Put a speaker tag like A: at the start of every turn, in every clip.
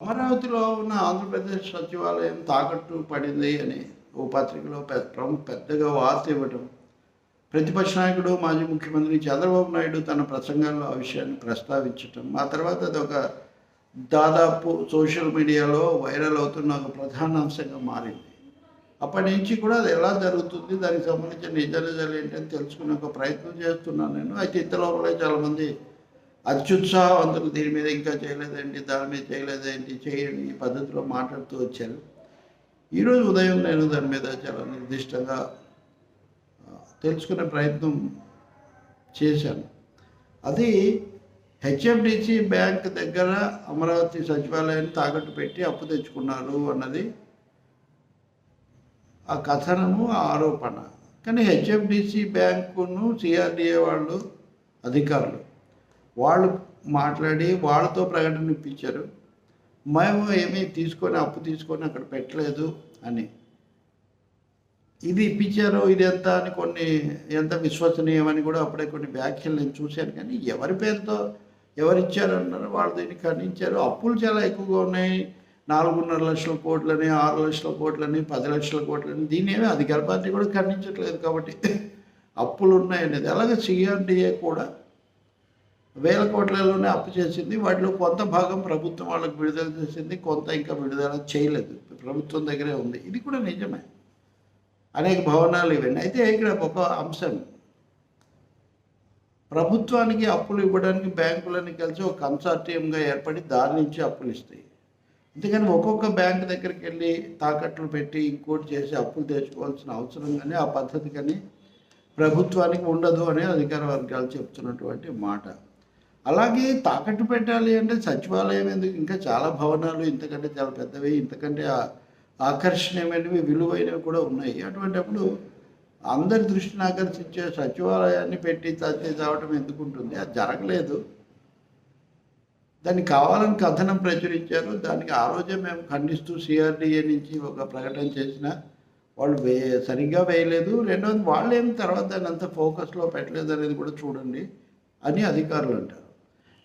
A: అమరావతిలో ఉన్న ఆంధ్రప్రదేశ్ సచివాలయం తాకట్టు పడింది అని ఓ పత్రికలో పెద్ద ప్రముఖ పెద్దగా వార్త ఇవ్వటం. ప్రతిపక్ష నాయకుడు మాజీ ముఖ్యమంత్రి చంద్రబాబు నాయుడు తన ప్రసంగాల్లో ఆ విషయాన్ని ప్రస్తావించటం. ఆ తర్వాత అది ఒక దాదాపు సోషల్ మీడియాలో వైరల్ అవుతున్న ఒక ప్రధాన అంశంగా మారింది. అప్పటి నుంచి కూడా అది ఎలా జరుగుతుంది దానికి సంబంధించిన నిజ నిజాలు ఏంటని తెలుసుకునే ఒక ప్రయత్నం చేస్తున్నాను నేను. అయితే ఇంతలోపలే చాలామంది అత్యుత్సాహవంతులు దీని మీద ఇంకా చేయలేదేంటి దాని మీద చేయలేదేంటి చేయండి ఈ పద్ధతిలో మాట్లాడుతూ వచ్చారు. ఈరోజు ఉదయం నేను దాని మీద చాలా నిర్దిష్టంగా తెలుసుకునే ప్రయత్నం చేశాను. అది హెచ్ఎఫ్డిసి బ్యాంక్ దగ్గర అమరావతి సచివాలయాన్ని తాకట్టు పెట్టి అప్పు తెచ్చుకున్నారు అన్నది ఆ కథనము ఆ ఆరోపణ. కానీ హెచ్ఎఫ్డిసి బ్యాంకును సిఆర్డిఏ వాళ్ళు అధికారులు వాళ్ళు మాట్లాడి వాళ్ళతో ప్రకటన ఇప్పించారు. మేము ఏమీ తీసుకొని అప్పు తీసుకొని అక్కడ పెట్టలేదు అని. ఇది ఇప్పించారు ఇది ఎంత అని కొన్ని ఎంత విశ్వసనీయమని కూడా అప్పుడే కొన్ని వ్యాఖ్యలు నేను చూశాను. కానీ ఎవరి పేరుతో ఎవరిచ్చారు అన్నారు వాళ్ళు దీన్ని ఖండించారు. అప్పులు చాలా ఎక్కువగా ఉన్నాయి. నాలుగున్నర లక్షల కోట్లని ఆరు లక్షల కోట్లని పది లక్షల కోట్లని. దీన్ని ఏమీ అధికార పార్టీ కూడా ఖండించట్లేదు కాబట్టి. అప్పులు ఉన్నాయనేది. అలాగే సిఆర్డిఏ కూడా వేల కోట్లలోనే అప్పు చేసింది. వాటిలో కొంత భాగం ప్రభుత్వం వాళ్ళకు విడుదల చేసింది. కొంత ఇంకా విడుదల చేయలేదు. ప్రభుత్వం దగ్గరే ఉంది. ఇది కూడా నిజమే. అనేక భవనాలు ఇవన్నీ. అయితే ఇక్కడ ఒక అంశం. ప్రభుత్వానికి అప్పులు ఇవ్వడానికి బ్యాంకులన్నీ కలిసి ఒక కన్సార్టియంగా ఏర్పడి దాని నుంచి అప్పులు ఇస్తాయి. అందుకని ఒక్కొక్క బ్యాంక్ దగ్గరికి వెళ్ళి తాకట్లు పెట్టి ఇంకోటి చేసి అప్పులు తెచ్చుకోవాల్సిన అవసరం కానీ ఆ పద్ధతి కానీ ప్రభుత్వానికి ఉండదు అనే అధికార వర్గాలు చెప్తున్నటువంటి మాట. అలాగే తాకట్టు పెట్టాలి అంటే సచివాలయం ఎందుకు? ఇంకా చాలా భవనాలు ఇంతకంటే చాలా పెద్దవి ఇంతకంటే ఆకర్షణీయమైనవి విలువైనవి కూడా ఉన్నాయి. అటువంటిప్పుడు అందరి దృష్టిని ఆకర్షించే సచివాలయాన్ని పెట్టి తత్తి చావటం ఎందుకు ఉంటుంది అది జరగలేదు. దాన్ని కావాలని కథనం ప్రచురించారు. దానికి ఆ రోజే మేము ఖండిస్తూ సిఆర్డిఏ నుంచి ఒక ప్రకటన చేసిన వాళ్ళు వే సరిగ్గా వేయలేదు. రెండవది వాళ్ళు ఏం తర్వాత దాన్ని అంత ఫోకస్లో పెట్టలేదు అనేది కూడా చూడండి అని అధికారులు అంటారు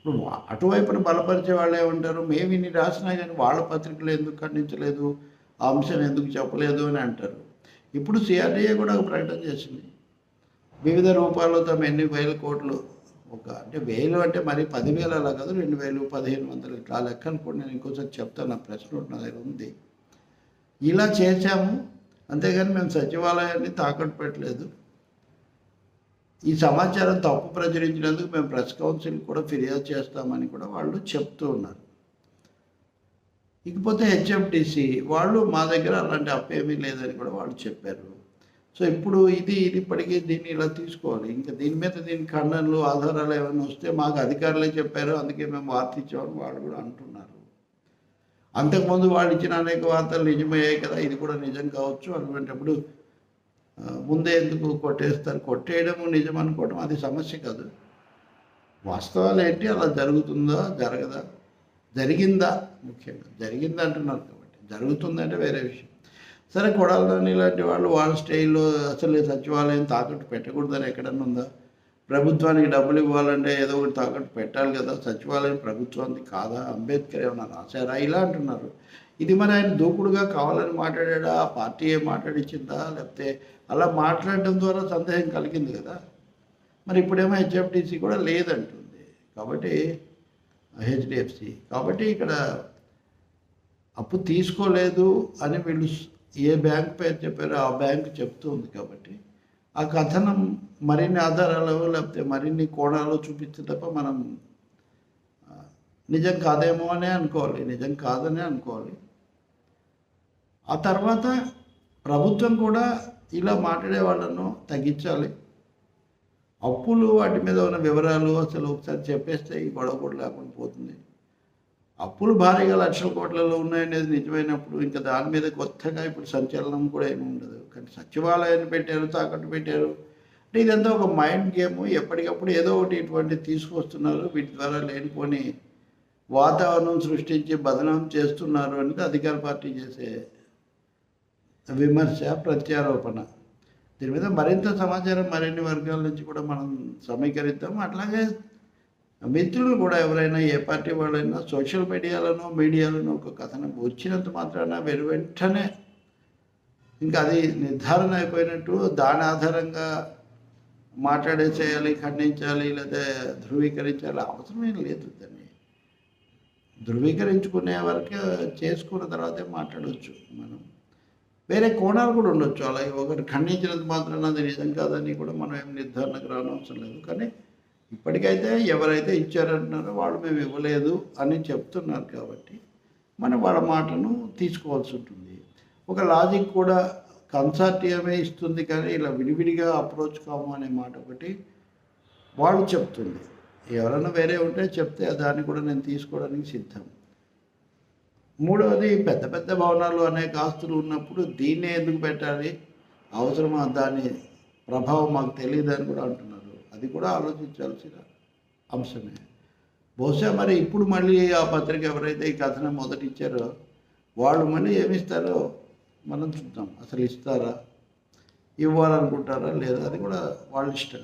A: ఇప్పుడు అటువైపున బలపరిచే వాళ్ళు ఏమంటారు? మేము ఇన్ని రాసినా కానీ వాళ్ళ పత్రికలు ఎందుకు ఖండించలేదు? ఆ అంశం ఎందుకు చెప్పలేదు? అని అంటారు. ఇప్పుడు సిఆర్డీఏ కూడా ఒక ప్రకటన చేసింది. వివిధ రూపాల్లో తమ ఎన్ని వేల కోట్లు ఒక అంటే వేలు అంటే మరి పదివేలు అలా కాదు రెండు వేలు పదిహేను వందలు ఇట్లా ఆ లెక్క అనుకోండి. నేను ఇంకోసారి చెప్తాను నా ప్రశ్న నా దగ్గర ఉంది. ఇలా చేశాము. అంతేగాని మేము సచివాలయాన్ని తాకట్టు పెట్టలేదు. ఈ సమాచారం తప్పు ప్రచురించినందుకు మేము ప్రెస్ కౌన్సిల్ కూడా ఫిర్యాదు చేస్తామని కూడా వాళ్ళు చెప్తూ ఉన్నారు. ఇకపోతే హెచ్ఎఫ్డిసి వాళ్ళు మా దగ్గర అలాంటి అప్పేమీ లేదని కూడా వాళ్ళు చెప్పారు. సో ఇప్పుడు ఇది ఇది ఇప్పటికీ దీన్ని ఇలా తీసుకోవాలి. ఇంకా దీని మీద దీని ఖండనలు ఆధారాలు ఏమైనా వస్తే మాకు అధికారులే చెప్పారు. అందుకే మేము వార్త ఇచ్చామని వాళ్ళు కూడా అంటున్నారు. అంతకుముందు వాళ్ళు ఇచ్చిన అనేక వార్తలు నిజమయ్యాయి కదా. ఇది కూడా నిజం కావచ్చు. అటువంటిప్పుడు ముందే ఎందుకు కొట్టేస్తారు? కొట్టేయడము నిజం అనుకోవడం అది సమస్య కాదు. వాస్తవాలు ఏంటి? అలా జరుగుతుందా? జరగదా? జరిగిందా? ముఖ్యంగా జరిగిందా అంటున్నారు కాబట్టి. జరుగుతుందంటే వేరే విషయం. సరే కొడాలని ఇలాంటి వాళ్ళు వాళ్ళ స్టైల్లో అసలు సచివాలయం తాకట్టు పెట్టకూడదని ఎక్కడన్నా ఉందా? ప్రభుత్వానికి డబ్బులు ఇవ్వాలంటే ఏదో ఒకటి తాకట్టు పెట్టాలి కదా. సచివాలయం ప్రభుత్వానికి కాదా? అంబేద్కర్ ఏమన్నా రాశారా? ఇలా అంటున్నారు. ఇది మరి ఆయన దూకుడుగా కావాలని మాట్లాడా పార్టీయే పార్టీ ఏ మాట్లాడించిందా లేకపోతే అలా మాట్లాడడం ద్వారా సందేహం కలిగింది కదా. మరి ఇప్పుడేమో హెచ్ఎఫ్డిసి కూడా లేదంటుంది. కాబట్టి హెచ్డిఎఫ్సి. కాబట్టి ఇక్కడ అప్పు తీసుకోలేదు అని వీళ్ళు ఏ బ్యాంక్ పేరు చెప్పారో ఆ బ్యాంక్ చెప్తుంది కాబట్టి ఆ కథనం మరిన్ని ఆధారాలు లేకపోతే మరిన్ని కోణాలు చూపించే తప్ప మనం నిజం కాదేమో అనే అనుకోవాలి నిజం కాదనే అనుకోవాలి. ఆ తర్వాత ప్రభుత్వం కూడా ఇలా మాట్లాడే వాళ్ళను తగ్గించాలి. అప్పులు వాటి మీద ఉన్న వివరాలు అసలు ఒకసారి చెప్పేస్తే ఈ గొడవ కూడా లేకుండా పోతుంది. అప్పులు భారీగా లక్షల కోట్లలో ఉన్నాయనేది నిజమైనప్పుడు ఇంకా దాని మీద కొత్తగా ఇప్పుడు సంచలనం కూడా ఏమి ఉండదు. కానీ సచివాలయాన్ని పెట్టారు తాకట్టు పెట్టారు. అంటే ఇదంతా ఒక మైండ్ గేమ్. ఎప్పటికప్పుడు ఏదో ఒకటి ఇటువంటి తీసుకొస్తున్నారు. వీటి ద్వారా లేనిపోని వాతావరణం సృష్టించి బదనం చేస్తున్నారు అనేది అధికార పార్టీ చేసే విమర్శ ప్రత్యారోపణ. దీని మీద మరింత సమాచారం మరిన్ని వర్గాల నుంచి కూడా మనం సమీకరిద్దాం. అట్లాగే మిత్రులు కూడా ఎవరైనా ఏ పార్టీ వాళ్ళైనా సోషల్ మీడియాలోనో మీడియాలోనో ఒక కథనం వచ్చినంత మాత్రాన వెను వెంటనే ఇంకా అది నిర్ధారణ అయిపోయినట్టు దాని ఆధారంగా మాట్లాడేసేయాలి ఖండించాలి లేదా ధృవీకరించాలి అవసరమేం లేదు దాన్ని. ధృవీకరించుకునే వరకు చేసుకున్న తర్వాతే మాట్లాడవచ్చు మనం. వేరే కోణాలు కూడా ఉండొచ్చు. అలాగే ఒకటి ఖండించినంత మాత్రాన అది నిజం కాదని కూడా మనం ఏం నిర్ధారణకు రానవసరం లేదు. కానీ ఇప్పటికైతే ఎవరైతే ఇచ్చారంటున్నారో వాళ్ళు మేము ఇవ్వలేదు అని చెప్తున్నారు కాబట్టి మనం వాళ్ళ మాటను తీసుకోవాల్సి ఉంటుంది. ఒక లాజిక్ కూడా కన్సార్టియమే ఇస్తుంది కానీ ఇలా విడివిడిగా అప్రోచ్ కాము అనే మాట ఒకటి వాళ్ళు చెప్తుంది. ఎవరైనా వేరే ఉంటే చెప్తే దాన్ని కూడా నేను తీసుకోవడానికి సిద్ధం. మూడవది పెద్ద పెద్ద భవనాలు అనేక ఆస్తులు ఉన్నప్పుడు దీన్నే ఎందుకు పెట్టాలి? అవసరమా? దాని ప్రభావం మాకు తెలియదని కూడా అంటున్నారు. అది కూడా ఆలోచించాల్సిన అంశమే. బహుశా మరి ఇప్పుడు మళ్ళీ ఆ పత్రిక ఎవరైతే ఈ కథనం మొదటిచ్చారో వాళ్ళు మళ్ళీ ఏమిస్తారో మనం చూద్దాం. అసలు ఇస్తారా? ఇవ్వాలనుకుంటారా లేదా? అది కూడా వాళ్ళ ఇష్టం.